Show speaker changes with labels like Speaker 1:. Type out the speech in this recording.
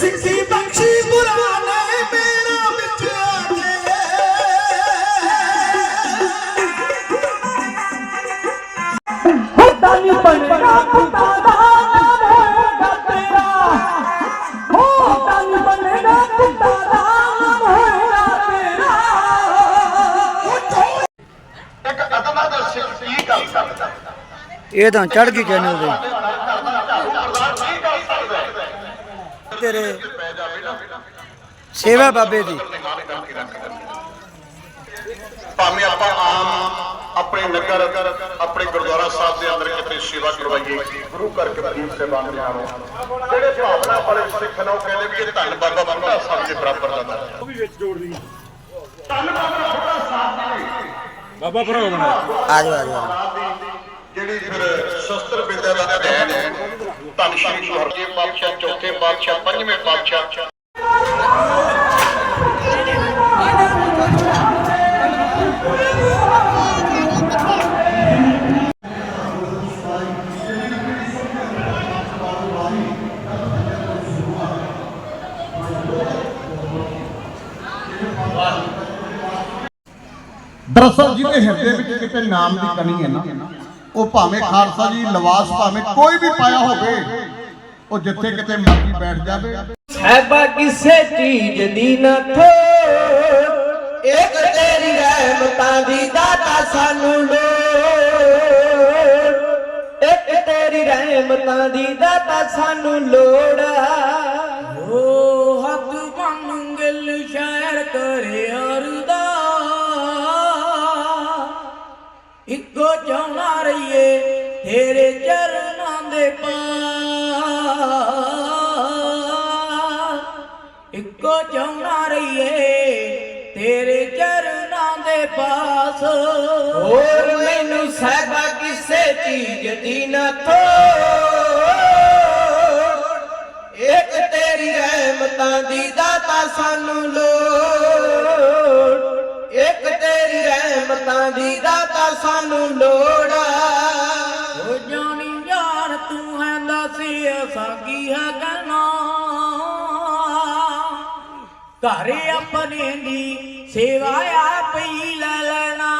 Speaker 1: ਸਿੱਖੀ ਬਖਸ਼ੀ ਗੁਰਾਂ ਨੇ ਮੇਰਾ ਵਿੱਚ ਆ ਕੇ।
Speaker 2: ਹੁੰਦਾ ਨਹੀਂ ਬਣੇਗਾ ਖੁਦਾ ਦਾ ਨਾਮ ਹੋਏਗਾ ਤੇਰਾ। ਹੁੰਦਾ ਨਹੀਂ ਬਣੇਗਾ ਖੁਦਾ ਦਾ ਨਾਮ ਹੋਏਗਾ ਤੇਰਾ।
Speaker 3: ਇੱਕ ਅਦਨਾ ਦਾ ਸਿੱਖ ਕੀ ਕਰ ਸਕਦਾ?
Speaker 4: ਇਹ ਤਾਂ ਚੜ ਗਈ ਚੈਨਲ ਦੇ
Speaker 3: ਪ੍ਰਧਾਨ ਕੀ ਕਰ ਸਕਦਾ ਹੈ?
Speaker 4: ਤੇਰੇ
Speaker 3: ਪੈ ਜਾਵੇ ਨਾ
Speaker 4: ਸੇਵਾ ਬਾਬੇ ਦੀ।
Speaker 3: ਭਾਵੇਂ ਆਪਾਂ ਆਮ ਆਪਣੇ ਨਗਰ ਆਪਣੇ ਗੁਰਦੁਆਰਾ ਸਾਹਿਬ ਦੇ ਅੰਦਰ ਕਿਤੇ ਸੇਵਾ ਕਰਵਾਈਏ ਗੁਰੂ ਘਰ ਕਬੀਰ ਸੇਵਾ ਨਿਆਰੋ ਜਿਹੜੇ ਭਾਵਨਾ ਵਾਲੇ ਸਿੱਖ ਨੇ ਉਹ ਕਹਿੰਦੇ ਵੀ ਇਹ ਧੰਨ ਬਾਬਾ ਬੁੱਢਾ ਸਾਹਿਬ ਦੇ ਬਰਾਬਰ ਦਾ ਉਹ ਵੀ ਵਿੱਚ ਜੋੜਦੀ ਧੰਨ ਬਾਬਾ ਬੁੱਢਾ ਸਾਹਿਬ ਦੀ
Speaker 4: ਆ ਜਾਓ ਆ ਜਾਓ।
Speaker 3: ਜਿਹੜੀ ਫਿਰ ਸ਼ਸਤਰ ਵਿਦਿਆ ਦਾ ਅਧਿਐਨ ਹੈ ਸ਼੍ਰੀ ਗੁਰੂ ਹਰਜੀਤ ਪਾਤਸ਼ਾਹ, ਚੌਥੇ ਪਾਤਸ਼ਾਹ, ਪੰਜਵੇਂ ਪਾਤਸ਼ਾਹ।
Speaker 5: ਦਰਅਸਲ ਜਿਹਦੇ ਹਿਰਦੇ ਵਿੱਚ ਕਿਤੇ ਨਾਮ ਦੀ ਕਣੀ ਹੈ ਨਾ। ਉਹ ਭਾਵੇਂ ਖਾਲਸਾ ਜੀ ਲਵਾਸ ਭਾਵੇਂ ਕੋਈ ਵੀ ਪਾਇਆ ਹੋਵੇ ਉਹ ਜਿੱਥੇ ਕਿਤੇ ਮਰਜ਼ੀ ਬੈਠ ਜਾਵੇ।
Speaker 2: ਸਹਿਬਾ ਕਿਸੇ ਚੀਜ਼ ਦੀ ਨਾ ਥੋੜ ਇੱਕ ਤੇਰੀ ਰਹਿਮਤਾਂ ਦੀ ਦਾਤਾ ਸਾਨੂੰ ਲੋੜ। ਇੱਕ ਤੇਰੀ ਰਹਿਮਤਾਂ ਦੀ ਦਾਤਾ ਸਾਨੂੰ ਲੋੜ ਓ ਹੱਥ ਮੰਗਲ ਸ਼ਹਿਰ ਕਰੇ ਅਰਦਾ ਇੱਕੋ ਚਾਹੁੰਦਾ ਰਹੀਏ ਤੇਰੇ ਚਰਨਾਂ ਦੇ ਪਾਸ ਇੱਕੋ ਰਹੀਏ, ਤੇਰੇ ਚਰਨਾਂ ਦੇ ਪਾਸ। ਹੋਰ ਮੈਨੂੰ ਸਹਿਬਾ ਕਿਸੇ ਚੀਜ਼ ਦੀ ਨਾ ਥੋੜ। ਇੱਕ ਤੇਰੀ ਰਹਿਮਤਾਂ ਦੀ ਦਾਤਾ ਸਾਨੂੰ ਲੋੜ। ਇੱਕ ਤੇਰੀ ਰਹਿਮਤਾਂ ਦੀ ਦਾਤਾ ਸਾਨੂੰ ਲੋੜ ਘਰ ਆਪਣੇ ਦੀ ਸੇਵਾ ਆ ਪਈ ਲੈ ਲੈਣਾ।